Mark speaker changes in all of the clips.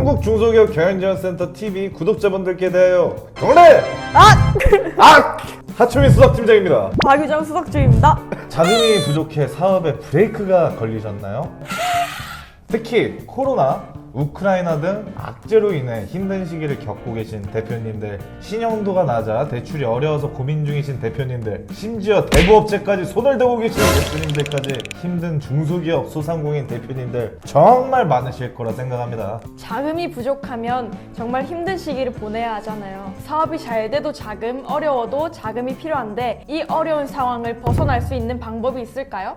Speaker 1: 한국 중소기업 경영지원센터 TV 구독자분들께 대하여 경례!
Speaker 2: 아!
Speaker 1: 아! 하초민 수석팀장입니다.
Speaker 2: 박유정 수석 중입니다.
Speaker 1: 자금이 부족해 사업에 브레이크가 걸리셨나요? 특히 코로나, 우크라이나 등 악재로 인해 힘든 시기를 겪고 계신 대표님들, 신용도가 낮아 대출이 어려워서 고민 중이신 대표님들, 심지어 대부업체까지 손을 대고 계신 대표님들까지 힘든 중소기업 소상공인 대표님들 정말 많으실 거라 생각합니다.
Speaker 2: 자금이 부족하면 정말 힘든 시기를 보내야 하잖아요. 사업이 잘 돼도 자금, 어려워도 자금이 필요한데 이 어려운 상황을 벗어날 수 있는 방법이 있을까요?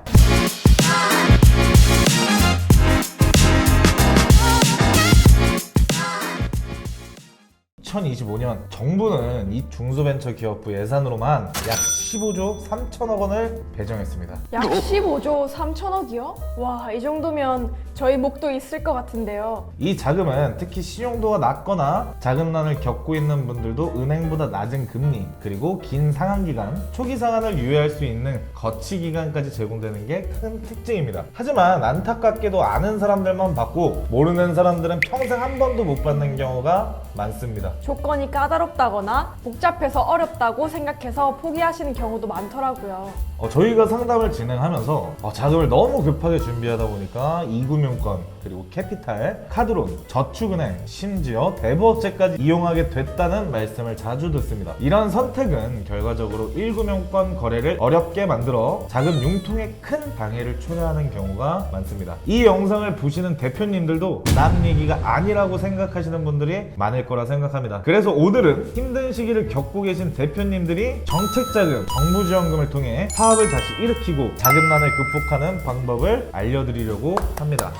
Speaker 1: 2025년 정부는 이 중소벤처기업부 예산으로만 약 15조 3천억 원을 배정했습니다.
Speaker 2: 약 15조 3천억이요? 와, 이 정도면 저희 목도 있을 것 같은데요.
Speaker 1: 이 자금은 특히 신용도가 낮거나 자금난을 겪고 있는 분들도 은행보다 낮은 금리 그리고 긴 상환 기간, 초기 상환을 유예할 수 있는 거치 기간까지 제공되는 게 큰 특징입니다. 하지만 안타깝게도 아는 사람들만 받고 모르는 사람들은 평생 한 번도 못 받는 경우가 많습니다.
Speaker 2: 조건이 까다롭다거나 복잡해서 어렵다고 생각해서 포기하시는 경우도 많더라고요.
Speaker 1: 어, 저희가 상담을 진행하면서 어, 자금을 너무 급하게 준비하다 보니까 이금융권 그리고 캐피탈, 카드론, 저축은행, 심지어 대부업체까지 이용하게 됐다는 말씀을 자주 듣습니다. 이런 선택은 결과적으로 1금융권 거래를 어렵게 만들어 자금 융통에 큰 방해를 초래하는 경우가 많습니다. 이 영상을 보시는 대표님들도 남 얘기가 아니라고 생각하시는 분들이 많을 거라 생각합니다. 그래서 오늘은 힘든 시기를 겪고 계신 대표님들이 정책자금, 정부지원금을 통해 사업을 다시 일으키고 자금난을 극복하는 방법을 알려드리려고 합니다.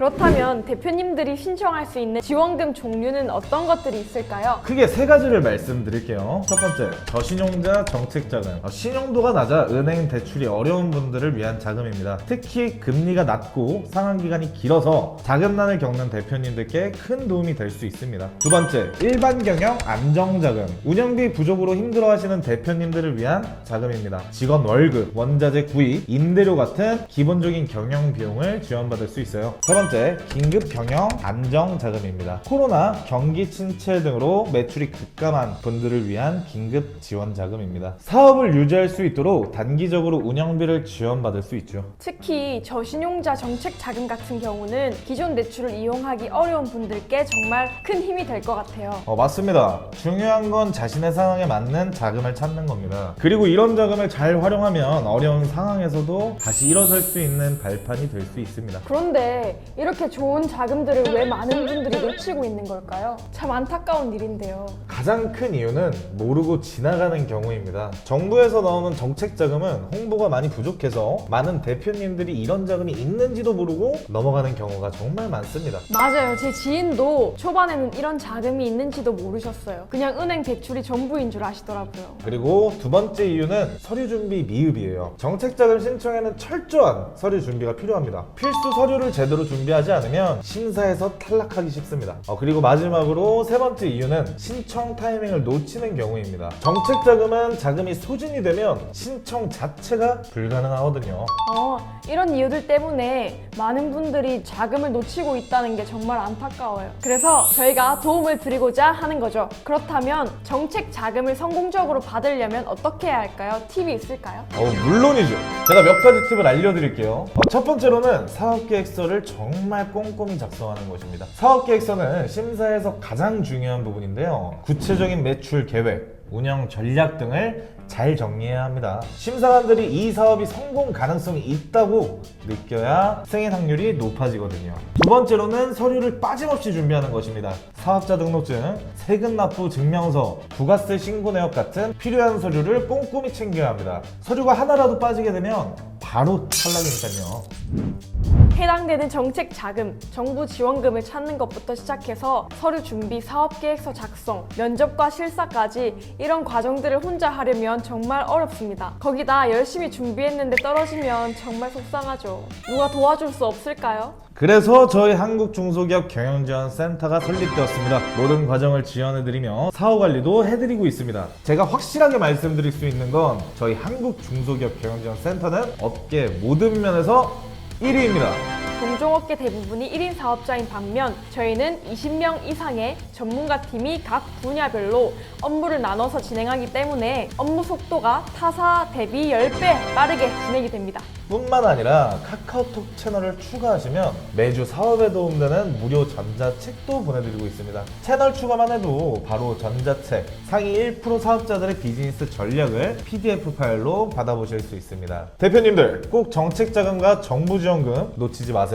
Speaker 2: 그렇다면 대표님들이 신청할 수 있는 지원금 종류는 어떤 것들이 있을까요?
Speaker 1: 크게 세 가지를 말씀드릴게요. 첫 번째, 저신용자 정책 자금. 어, 신용도가 낮아 은행 대출이 어려운 분들을 위한 자금입니다. 특히 금리가 낮고 상환 기간이 길어서 자금난을 겪는 대표님들께 큰 도움이 될 수 있습니다. 두 번째, 일반 경영 안정 자금. 운영비 부족으로 힘들어하시는 대표님들을 위한 자금입니다. 직원 월급, 원자재 구입, 임대료 같은 기본적인 경영 비용을 지원받을 수 있어요. 세 번째, 긴급 경영 안정 자금입니다. 코로나, 경기 침체 등으로 매출이 급감한 분들을 위한 긴급 지원 자금입니다. 사업을 유지할 수 있도록 단기적으로 운영비를 지원받을 수 있죠.
Speaker 2: 특히 저신용자 정책 자금 같은 경우는 기존 대출을 이용하기 어려운 분들께 정말 큰 힘이 될 것 같아요.
Speaker 1: 어, 맞습니다. 중요한 건 자신의 상황에 맞는 자금을 찾는 겁니다. 그리고 이런 자금을 잘 활용하면 어려운 상황에서도 다시 일어설 수 있는 발판이 될 수 있습니다.
Speaker 2: 그런데 이렇게 좋은 자금들을 왜 많은 분들이 놓치고 있는 걸까요? 참 안타까운 일인데요.
Speaker 1: 가장 큰 이유는 모르고 지나가는 경우입니다. 정부에서 나오는 정책 자금은 홍보가 많이 부족해서 많은 대표님들이 이런 자금이 있는지도 모르고 넘어가는 경우가 정말 많습니다.
Speaker 2: 맞아요. 제 지인도 초반에는 이런 자금이 있는지도 모르셨어요. 그냥 은행 대출이 전부인 줄 아시더라고요.
Speaker 1: 그리고 두 번째 이유는 서류 준비 미흡이에요. 정책 자금 신청에는 철저한 서류 준비가 필요합니다. 필수 서류를 제대로 준비 하지 않으면 심사에서 탈락하기 쉽습니다. 어, 그리고 마지막으로 세 번째 이유는 신청 타이밍을 놓치는 경우입니다. 정책 자금은 자금이 소진이 되면 신청 자체가 불가능하거든요.
Speaker 2: 어, 이런 이유들 때문에 많은 분들이 자금을 놓치고 있다는 게 정말 안타까워요. 그래서 저희가 도움을 드리고자 하는 거죠. 그렇다면 정책 자금을 성공적으로 받으려면 어떻게 해야 할까요? 팁이 있을까요?
Speaker 1: 어, 물론이죠. 제가 몇 가지 팁을 알려드릴게요. 어, 첫 번째로는 사업계획서를 정말 꼼꼼히 작성하는 것입니다. 사업 계획서는 심사에서 가장 중요한 부분인데요. 구체적인 매출 계획, 운영 전략 등을 잘 정리해야 합니다. 심사관들이 이 사업이 성공 가능성이 있다고 느껴야 승인 확률이 높아지거든요. 두 번째로는 서류를 빠짐없이 준비하는 것입니다. 사업자 등록증, 세금 납부 증명서, 부가세 신고 내역 같은 필요한 서류를 꼼꼼히 챙겨야 합니다. 서류가 하나라도 빠지게 되면 바로 탈락이니까요.
Speaker 2: 해당되는 정책 자금, 정부 지원금을 찾는 것부터 시작해서 서류 준비, 사업 계획서 작성, 면접과 실사까지 이런 과정들을 혼자 하려면 정말 어렵습니다. 거기다 열심히 준비했는데 떨어지면 정말 속상하죠. 누가 도와줄 수 없을까요?
Speaker 1: 그래서 저희 한국중소기업 경영지원센터가 설립되었습니다. 모든 과정을 지원해드리며 사업 관리도 해드리고 있습니다. 제가 확실하게 말씀드릴 수 있는 건 저희 한국중소기업 경영지원센터는 업계 모든 면에서 1위입니다.
Speaker 2: 동종업계 대부분이 1인 사업자인 반면 저희는 20명 이상의 전문가 팀이 각 분야별로 업무를 나눠서 진행하기 때문에 업무 속도가 타사 대비 10배 빠르게 진행이 됩니다.
Speaker 1: 뿐만 아니라 카카오톡 채널을 추가하시면 매주 사업에 도움되는 무료 전자책도 보내드리고 있습니다. 채널 추가만 해도 바로 전자책 상위 1% 사업자들의 비즈니스 전략을 PDF 파일로 받아보실 수 있습니다. 대표님들 꼭 정책 자금과 정부 지원금 놓치지 마세요.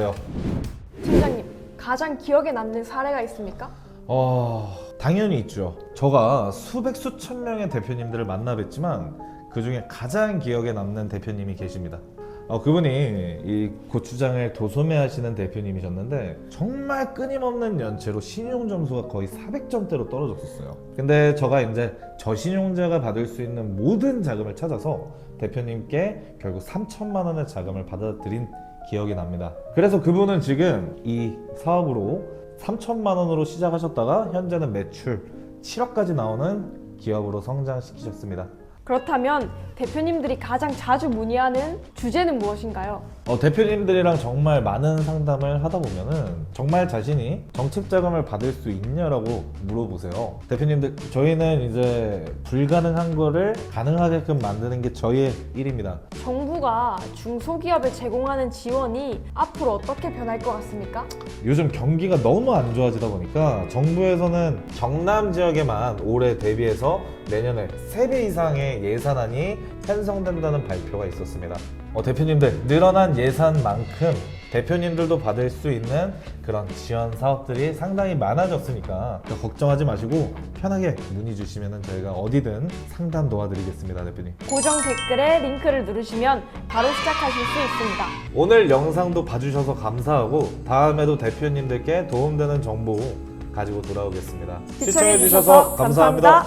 Speaker 2: 팀장님, 가장 기억에 남는 사례가 있습니까?
Speaker 1: 어, 당연히 있죠. 제가 수백 수천 명의 대표님들을 만나 뵀지만 그 중에 가장 기억에 남는 대표님이 계십니다. 어, 그분이 이 고추장을 도소매하시는 대표님이셨는데 정말 끊임없는 연체로 신용 점수가 거의 400점대로 떨어졌었어요. 근데 제가 이제 저 신용자가 받을 수 있는 모든 자금을 찾아서 대표님께 결국 3천만 원의 자금을 받아들인 기억이 납니다. 그래서 그분은 지금 이 사업으로 3천만 원으로 시작하셨다가 현재는 매출 7억까지 나오는 기업으로 성장시키셨습니다.
Speaker 2: 그렇다면 대표님들이 가장 자주 문의하는 주제는 무엇인가요?
Speaker 1: 어, 대표님들이랑 정말 많은 상담을 하다 보면은 정말 자신이 정책 자금을 받을 수 있냐라고 물어보세요. 대표님들 저희는 이제 불가능한 거를 가능하게끔 만드는 게 저희의 일입니다.
Speaker 2: 정 부가 중소기업에 제공하는 지원이 앞으로 어떻게 변할 것 같습니까?
Speaker 1: 요즘 경기가 너무 안 좋아지다 보니까 정부에서는 경남 지역에만 올해 대비해서 내년에 3배 이상의 예산안이 편성된다는 발표가 있었습니다. 어, 대표님들 늘어난 예산만큼 대표님들도 받을 수 있는 그런 지원 사업들이 상당히 많아졌으니까 걱정하지 마시고 편하게 문의 주시면 저희가 어디든 상담 도와드리겠습니다, 대표님.
Speaker 2: 고정 댓글에 링크를 누르시면 바로 시작하실 수 있습니다.
Speaker 1: 오늘 영상도 봐주셔서 감사하고 다음에도 대표님들께 도움되는 정보 가지고 돌아오겠습니다.
Speaker 2: 시청해주셔서 감사합니다.